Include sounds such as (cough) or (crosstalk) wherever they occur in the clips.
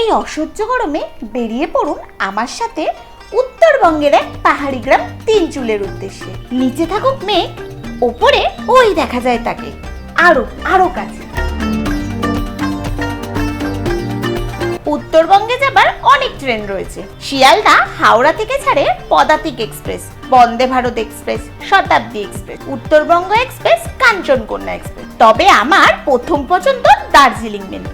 এই অসহ্য গরমে বেরিয়ে পড়ুন আমার সাথে উত্তরবঙ্গের এক পাহাড়ি গ্রাম তিন চুলের উদ্দেশ্যে নিচে থাকুক মেঘ ওপরে ওই দেখা যায় তাকে আরো আরো কাছে উত্তরবঙ্গে যাবার অনেক ট্রেন রয়েছে শিয়ালদা হাওড়া থেকে ছাড়ে Padatik express Vande Bharat express Shatabdi express Uttarbanga express Kanchankanya express তবে আমার প্রথম পছন্দ দার্জিলিং মেলে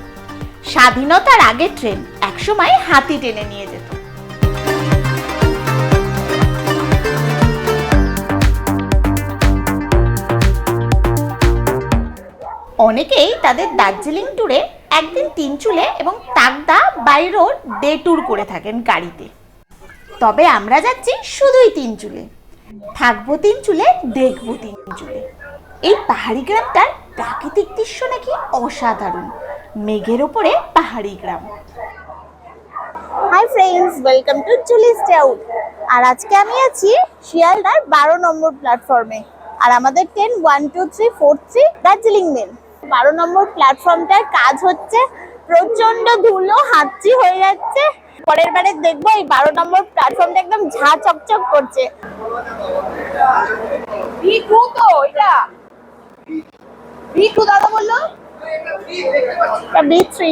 স্বাধীনতার আগে ট্রেন একসময় হাতি টেনে নিয়ে যেত অনেকেই তাদের দার্জিলিং ট্যুরে একদিন তিন চুলে এবং Takdah by road day tour করে থাকেন গাড়িতে তবে আমরা যাচ্ছি শুধুই তিন চুলে থাকবো তিন চুলে দেখবো তিন চুলে এই পাহাড়ি গ্রামটার প্রাকৃতিক দৃশ্য নাকি অসাধারণ মেঘের উপরে পাহাড়ি গ্রাম হাই ফ্রেন্ডস ওয়েলকাম টু চুলি ডাউট আর আজকে আমি আছি শিয়ালদার বারো নম্বর প্ল্যাটফর্মে আর আমাদের train one two three four three Darjeeling mail বারো নম্বর প্ল্যাটফর্মটার কাজ হচ্ছে প্রচন্ড ধুলো হাঁচি হয়ে যাচ্ছে পরের বারে দেখবো এই বারো নম্বর প্ল্যাটফর্মটা একদম ঝা চকচক করছে ভিখু তো এটা ভিখু দাদা বললো এটা বি থ্রি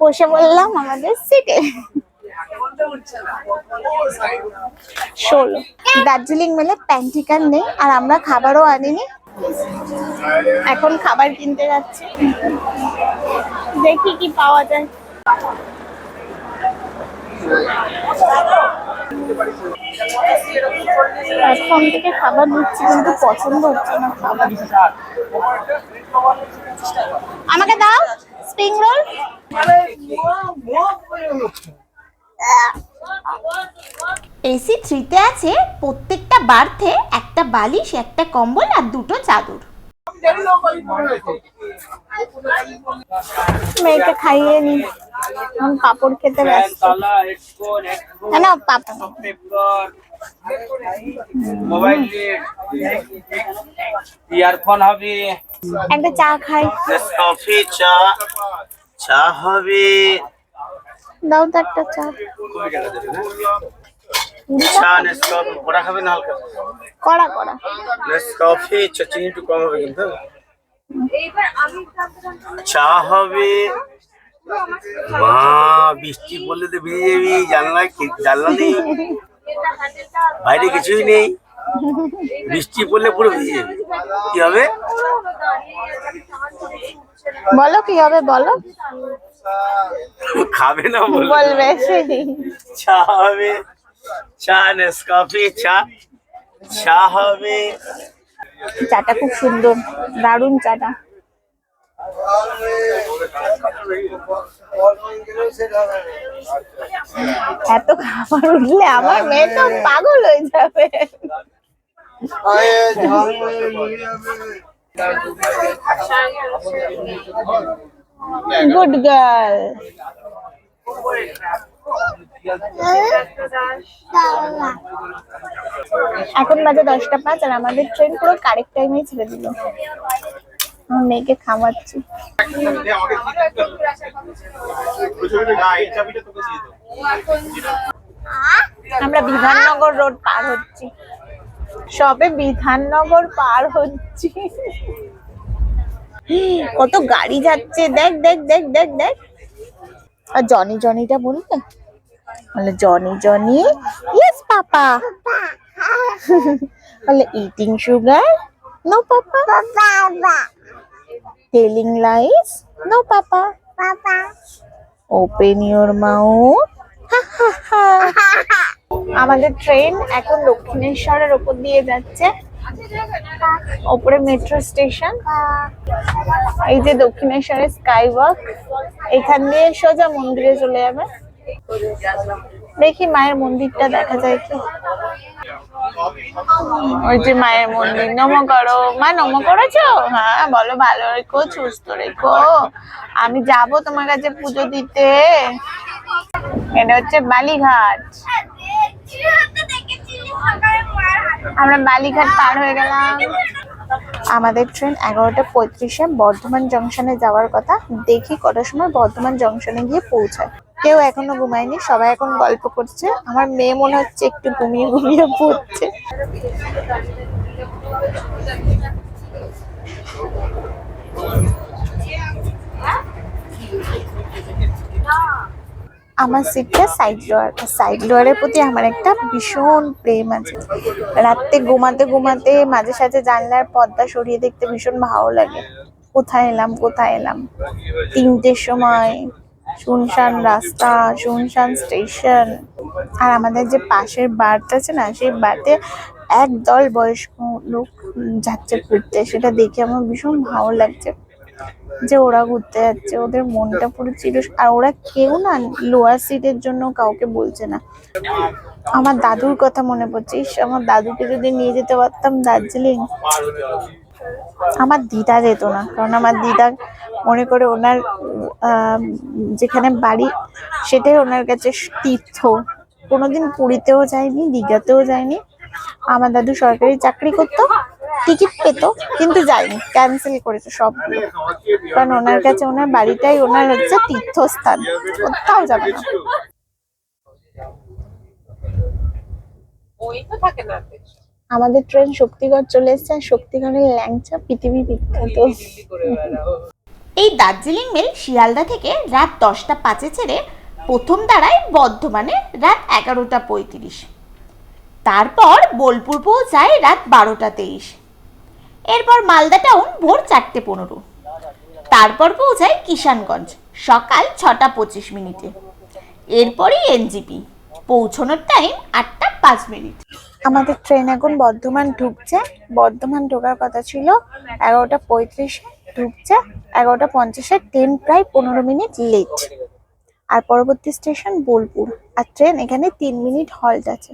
বসে বললাম আমাদের সিটে ষোলো দার্জিলিং মেলে প্যান্টিকার নেই আর আমরা খাবারও আনিনি এখন খাবার কিনতে যাচ্ছি দেখি কি পাওয়া যায় প্ল্যাটফর্ম থেকে খাবার নিচ্ছি কিন্তু পছন্দ হচ্ছে না খাবার আমাকে দাও স্প্রিং রোল এসি থ্রিতে আছে প্রত্যেকটা বার্থে একটা বালিশ একটা কম্বল আর দুটো চাদর মেয়েকে খাইয়ে নি এখন পাপড় খেতে ব্যস্ত না পাপড় মোবাইল ইয়ারফোন হবে একটা চা খাই কফি চা চা হবে দাও তো একটা চা চা কড়া কড়া কড়া একটু কম হবে কিন্তু চা হবে মা বৃষ্টি পড়লে তো ভিজে যাবি জানলা জানলা নেই বাইরে কিছুই নেই বৃষ্টি পড়লে পুরো ভিজে যাবে কি হবে বলো কি হবে বলো খাবে না বলবে চা হবে চা নেসকাফি চা চা হবে চাটা খুব সুন্দর দারুণ চাটা এত খাবার উঠলে আমার মেয়ে তো পাগল হয়ে যাবে গুড গার্ল এখন বাজে দশটা পাঁচ আর আমাদের ট্রেন পুরো কারেক্ট টাইমেই ছেড়ে দিল মেয়েকে খাওয়াচ্ছি আমরা বিধাননগর রোড পার হচ্ছি সবে বিধাননগর পার হচ্ছি কত গাড়ি যাচ্ছে দেখ দেখ দেখ দেখ দেখ আর জনি জনিটা বলবে বলে জনি জনি ইয়েস পাপা (laughs) বলে eating sugar no papa telling lies no papa open your mouth আমাদের ট্রেন এখন দক্ষিণেশ্বরের ওপর দিয়ে যাচ্ছে ওপরে মেট্রো স্টেশন এই যে দক্ষিণেশ্বরের স্কাই ওয়াক এখান দিয়ে সোজা মন্দিরে চলে যাবে দেখি মায়ের মন্দিরটা দেখা যায় কি ওই যে মায়ের মন্দির নম করো মা নম করেছো হ্যাঁ বলো ভালো রেখো সুস্থ রেখো আমি যাব তোমার কাছে পুজো দিতে এটা হচ্ছে বালিঘাট আমরা বালিঘাট পার হয়ে গেলাম আমাদের ট্রেন এগারোটা পঁয়ত্রিশে বর্ধমান জংশনে যাওয়ার কথা দেখি কটার সময় বর্ধমান জংশনে গিয়ে পৌঁছায় কেউ এখনো ঘুমায়নি সবাই এখন গল্প করছে আমার মেয়ে মনে হচ্ছে একটু ঘুমিয়ে ঘুমিয়ে পড়ছে আমার সিটটা সাইড লোয়ার সাইড লোয়ারের প্রতি আমার একটা ভীষণ প্রেম আছে রাত্রে ঘুমাতে ঘুমাতে মাঝে সাঝে জানলার পর্দা সরিয়ে দেখতে ভীষণ ভালো লাগে কোথায় এলাম কোথায় এলাম তিনটের সময় শুনশান রাস্তা শুনশান স্টেশন আর আমাদের যে পাশের বার্থ আছে না সেই বার্থে একদল বয়স্ক লোক যাচ্ছে ঘুরতে সেটা দেখে আমার ভীষণ ভালো লাগছে যে ওরা ঘুরতে যাচ্ছে ওদের মনটা পুরো ছিল আর ওরা কেউ না লোয়ার সিটের জন্য কাউকে বলছে না আমার দাদুর কথা মনে পড়ছিস আমার দাদুকে যদি নিয়ে যেতে পারতাম দার্জিলিং আমার দিদা যেত না কারণ আমার দিদা মনে করে ওনার যেখানে বাড়ি সেটাই ওনার কাছে তীর্থ কোনোদিন পুরীতেও যায়নি দীঘাতেও যায়নি আমার দাদু সরকারি চাকরি করতো টিকিট পেত কিন্তু যায়নি ক্যান্সেল করেছে সব কারণ ওনার কাছে ওনার বাড়িটাই ওনার হচ্ছে তীর্থস্থান কোথাও যাবে না ওই তো থাকে না আমাদের ট্রেন শক্তিগড় চলে এসছে আর শক্তিগড়ের ল্যাংচা পৃথিবী বিখ্যাত এই দার্জিলিং মেল শিয়ালদা থেকে রাত দশটা পাঁচে ছেড়ে প্রথম দাঁড়ায় বর্ধমানে রাত এগারোটা পঁয়ত্রিশ তারপর বোলপুর পৌঁছায় রাত বারোটা তেইশ এরপর মালদা টাউন ভোর চারটে পনেরো তারপর পৌঁছায় কিষানগঞ্জ সকাল ছটা পঁচিশ মিনিটে এরপরই এনজিপি পৌঁছানোর টাইম আটটা পাঁচ মিনিট আমাদের ট্রেন এখন বর্ধমান ঢুকছে বর্ধমান ঢোকার কথা ছিল এগারোটা পঁয়ত্রিশে ঢুকছে এগারোটা পঞ্চাশে ট্রেন প্রায় পনেরো মিনিট লেট আর পরবর্তী স্টেশন বোলপুর আর ট্রেন এখানে তিন মিনিট হল্ট আছে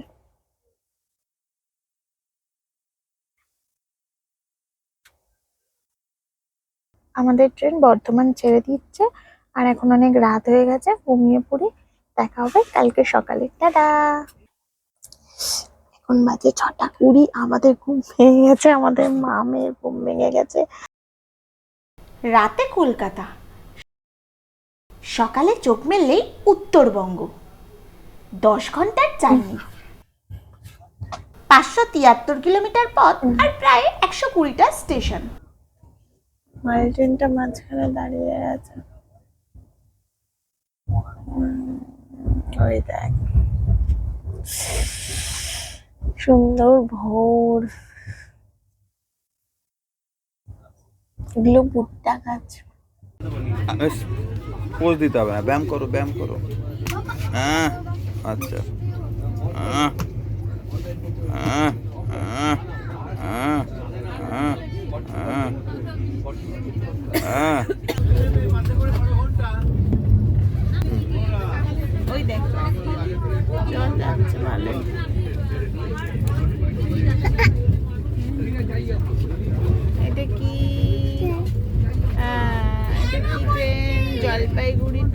আমাদের ট্রেন বর্ধমান ছেড়ে দিচ্ছে আর এখন অনেক রাত হয়ে গেছে ঘুমিয়ে পড়ি দেখা হবে কালকে সকালে টাটা এখন বাজে ছটা কুড়ি আমাদের ঘুম ভেঙে গেছে আমাদের মা মেয়ের ঘুম ভেঙে গেছে রাতে কলকাতা সকালে চোখ মেললেই উত্তরবঙ্গ দশ ঘন্টার জার্নি পাঁচশো তিয়াত্তর কিলোমিটার পথ আর প্রায় একশো কুড়িটা স্টেশন মাল ট্রেনটা মাঝখানে দাঁড়িয়ে আছে ওই দেখ সুন্দর ভোর এগুলো ভুট্টা গাছ পোজ দিতে হবে না হ্যাঁ, ব্যায়াম করো ব্যায়াম করো হ্যাঁ আচ্ছা হ্যাঁ হ্যাঁ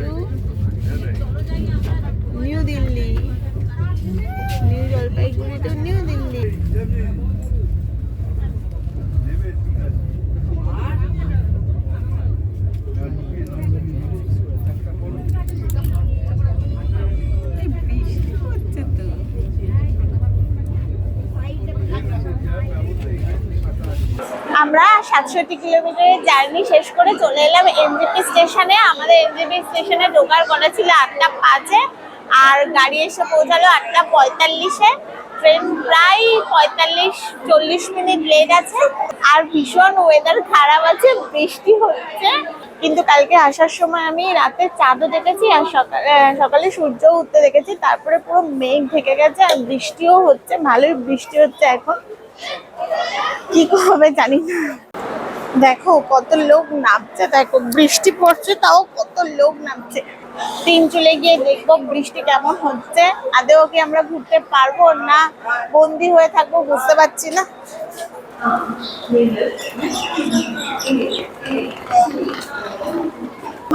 New Delhi. New Jalpaiguri to New Delhi. What to do? আমরা সাতষট্টি কিলোমিটারের জার্নি শেষ করে চলে এলাম এমজিপি স্টেশনে আমাদের এমজিপি স্টেশনে ঢোকার কথা ছিল আটটা পাঁচে আর গাড়ি এসে পৌঁছালো আটটা পঁয়তাল্লিশে ট্রেন প্রায় পঁয়তাল্লিশ চল্লিশ মিনিট লেট আছে আর ভীষণ ওয়েদার খারাপ আছে বৃষ্টি হচ্ছে কিন্তু কালকে আসার সময় আমি রাতে চাঁদও দেখেছি আর সকালে সকালে সূর্য উঠতে দেখেছি তারপরে পুরো মেঘ ঢেকে গেছে আর বৃষ্টিও হচ্ছে ভালোই বৃষ্টি হচ্ছে এখন কি হবে জানি না দেখো কত লোক নামছে দেখো বৃষ্টি পড়ছে তাও কত লোক নামছে তিন চলে গিয়ে দেখবো বৃষ্টি কেমন হচ্ছে আদেও কি আমরা ঘুরতে পারবো না বন্দি হয়ে থাকবো বুঝতে পারছি না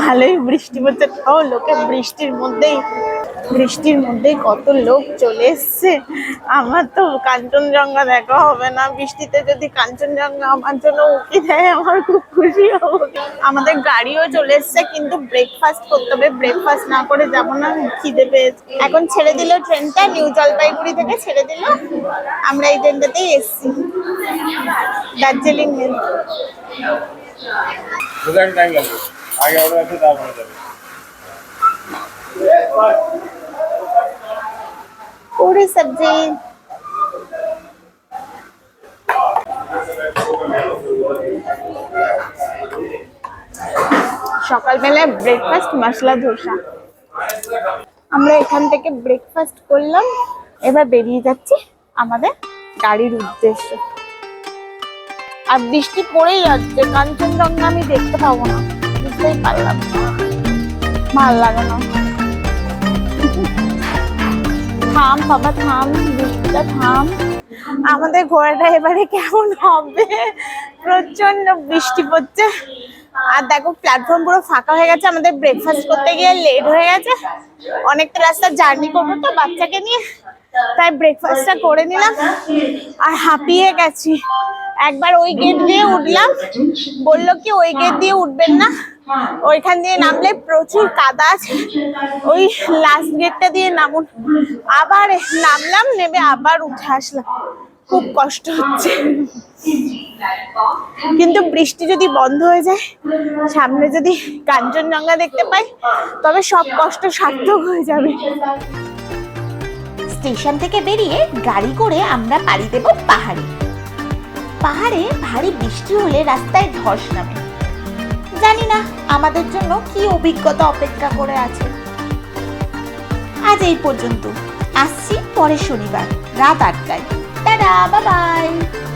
ভালোই বৃষ্টি পড়ছে তাও লোকে বৃষ্টির মধ্যেই বৃষ্টির মধ্যেই কত লোক চলে এসছে আমার তো কাঞ্চনজঙ্ঘা দেখা হবে না বৃষ্টিতে যদি কাঞ্চনজঙ্ঘা আমার জন্য উঁকি দেয় আমার খুব খুশি হবো আমাদের গাড়িও চলে এসছে কিন্তু ব্রেকফাস্ট করতে হবে ব্রেকফাস্ট না করে যাবো না খিদে পেয়েছে এখন ছেড়ে দিল ট্রেনটা নিউ জলপাইগুড়ি থেকে ছেড়ে দিল আমরা এই ট্রেনটাতেই এসছি দার্জিলিং মেল কোথায় টাইম লাগবে আগে অর্ডার আছে তারপরে যাবে पूरी सब्जी সকালবেলায় ব্রেকফাস্ট মশলা ধোসা আমরা এখান থেকে ব্রেকফাস্ট করলাম এবার বেরিয়ে যাচ্ছি আমাদের গাড়ির উদ্দেশ্যে আর বৃষ্টি পড়েই যাচ্ছে কাঞ্চনজঙ্ঘা আমি দেখতে পাবো না বুঝতেই পারলাম ভাল থাম বাবা থাম বৃষ্টিটা থাম আমাদের ঘোড়াটা এবারে কেমন হবে প্রচন্ড বৃষ্টি পড়ছে আর দেখো প্ল্যাটফর্ম পুরো ফাঁকা হয়ে গেছে আমাদের ব্রেকফাস্ট করতে গিয়ে লেট হয়ে গেছে অনেকটা রাস্তা জার্নি করবো তো বাচ্চাকে নিয়ে তাই ব্রেকফাস্টটা করে নিলাম আর হাঁপিয়ে গেছি একবার ওই গেট দিয়ে উঠলাম বললো কি ওই গেট দিয়ে উঠবেন না হ্যাঁ। ওইখান দিয়ে নামলে প্রচুর কাদা আছে ওই লাস্ট গেটটা দিয়ে নামুন আবার নামলাম নেমে আবার উঠে আসলাম খুব কষ্ট হচ্ছে কিন্তু বৃষ্টি যদি বন্ধ হয়ে যায় সামনে যদি কাঞ্চনজঙ্ঘা দেখতে পাই তবে সব কষ্ট সার্থক হয়ে যাবে স্টেশন থেকে বেরিয়ে গাড়ি করে আমরা পাড়ি দেব পাহাড়ে পাহাড়ে ভারী বৃষ্টি হলে রাস্তায় ধস নামে জানি না আমাদের জন্য কি অভিজ্ঞতা অপেক্ষা করে আছে আজ এই পর্যন্ত আসছি পরে শনিবার রাত আটটায় টাটা বাবাই বাই